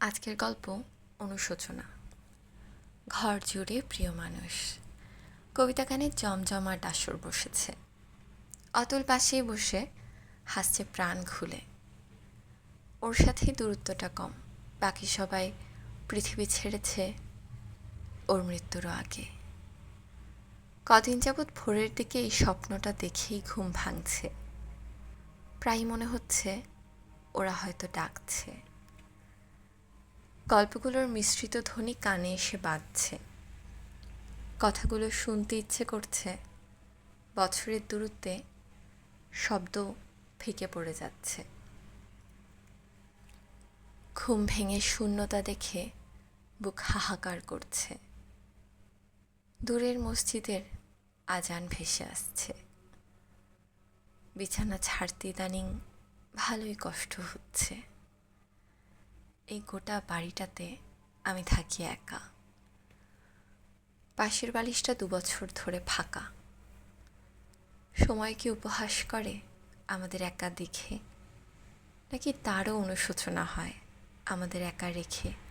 আজকের গল্প অনুশোচনা। ঘর জুড়ে প্রিয় মানুষ। কবিতা গানে জমজমাট ডাসর বসেছে। অতুল পাশেই বসে হাসছে প্রাণ খুলে। ওর সাথেই দূরত্বটা কম। বাকি সবাই পৃথিবী ছেড়েছে ওর মৃত্যুরও আগে। কদিন যাবৎ ভোরের দিকে এই স্বপ্নটা দেখেই ঘুম ভাঙছে। প্রায় মনে হচ্ছে ওরা হয়তো ডাকছে। গল্পগুলোর মিশ্রিত ধ্বনি কানে এসে বাজছে। কথাগুলো শুনতে ইচ্ছে করছে। বছরের দূরত্বে শব্দ ফেঁকে পড়ে যাচ্ছে। ঘুম ভেঙে শূন্যতা দেখে বুক হাহাকার করছে। দূরের মসজিদের আজান ভেসে আসছে। বিছানা ছাড়তে ইদানিং ভালোই কষ্ট হচ্ছে। এই গোটা বাড়িটাতে আমি থাকি একা। পাশের বালিশটা দুবছর ধরে ফাঁকা। সময় কি উপহাস করে আমাদের একা দেখে? নাকি তারও অনুশোচনা হয় আমাদের একা রেখে?